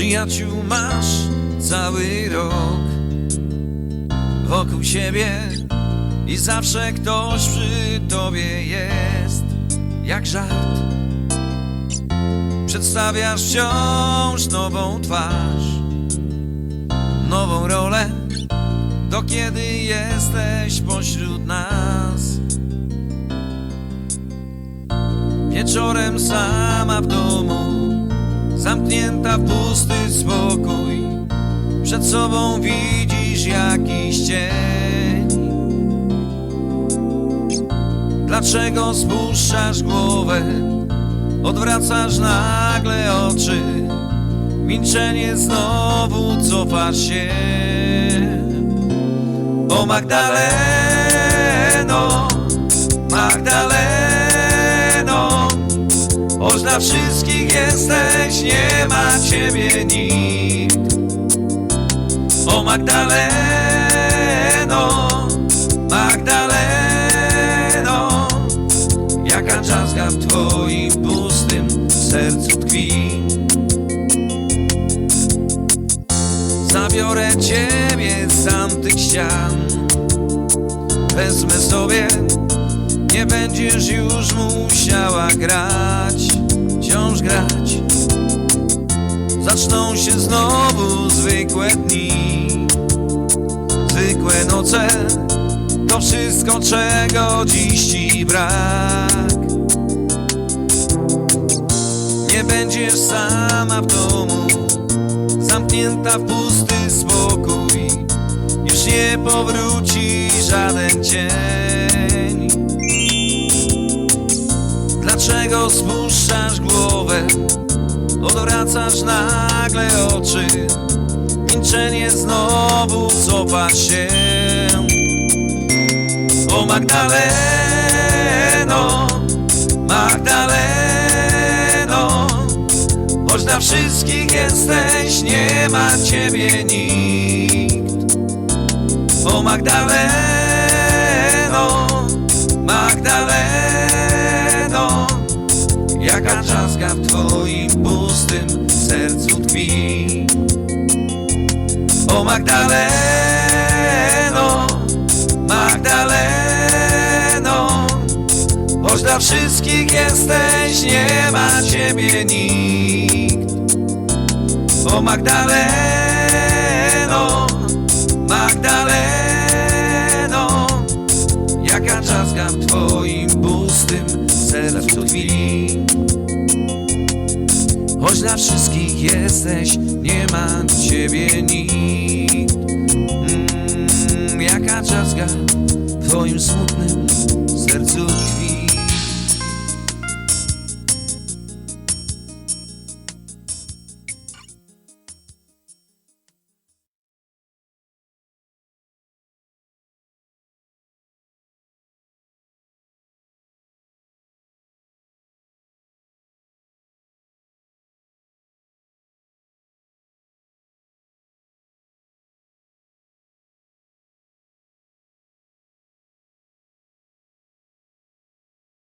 Przyjaciół masz cały rok. Wokół siebie i zawsze ktoś przy tobie jest. Jak żart. Przedstawiasz wciąż nową twarz. Nową rolę Do kiedy jesteś pośród nas. Wieczorem sama w domu Zamknięta w pusty spokój. Przed sobą widzisz jakiś cień. Dlaczego spuszczasz głowę? Odwracasz nagle oczy. Milczenie znowu cofasz się. O Magdaleno Magdaleno Choć dla wszystkich jesteś, nie ma ciebie nikt. O Magdaleno Magdaleno Jaka drzazga w twoim pustym sercu tkwi. Zabiorę ciebie z tamtych ścian. Wezmę sobie Nie będziesz już musiała grać Wciąż grać. Zaczną się znowu zwykłe dni. Zwykłe noce To wszystko czego dziś ci brak. Nie będziesz sama w domu Zamknięta w pusty spokój. Już nie powróci żaden cień Dlaczego spuszczasz głowę? Odwracasz nagle oczy. Milczenie znowu cofa się. O Magdaleno Magdaleno Choć dla wszystkich jesteś, nie ma ciebie nikt. O Magdaleno Magdaleno Jaka drzazga w twoim pustym sercu tkwi. O Magdaleno Magdaleno Choć dla wszystkich jesteś, nie ma ciebie nikt. O Magdaleno Magdaleno Jaka drzazga w twoim pustym sercu tkwi Choć dla wszystkich jesteś, nie ma ciebie nikt mm, Jaka drzazga w twoim smutnym sercu tkwi